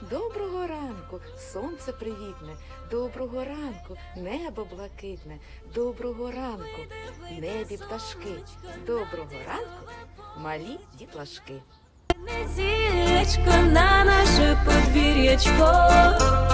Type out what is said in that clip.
Доброго ранку, сонце привітне, доброго ранку, небо блакитне, доброго ранку, небі пташки, доброго ранку, малі дітлашки. Зілечко на наше подвір'ячко.